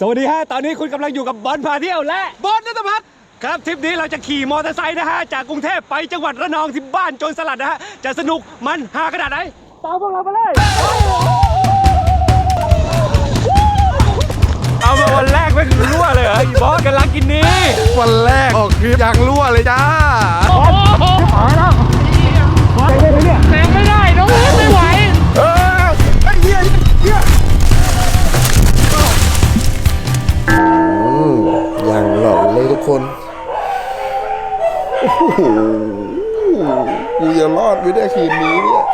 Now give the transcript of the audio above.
สวัสดีฮะ ตอนนี้คุณกำลังอยู่กับบอลพาเที่ยวและบอลนัทพัฒน์ครับทริปนี้เราจะขี่มอเตอร์ไซค์นะฮะ จากกรุงเทพไปจังหวัดระนองที่บ้านโจรสลัดนะฮะ จะสนุกมันฮาขนาดไหนตามพวกเราไปเลย เอามาวันแรกไม่คือรั่วเลยเหรอไอ้บอสกำลังกินนี้วันแรกออกคลิปยังรั่วเลยจ้า คนโอ้โหกูจะรอดไม่ได้คืนนี้เนี่ย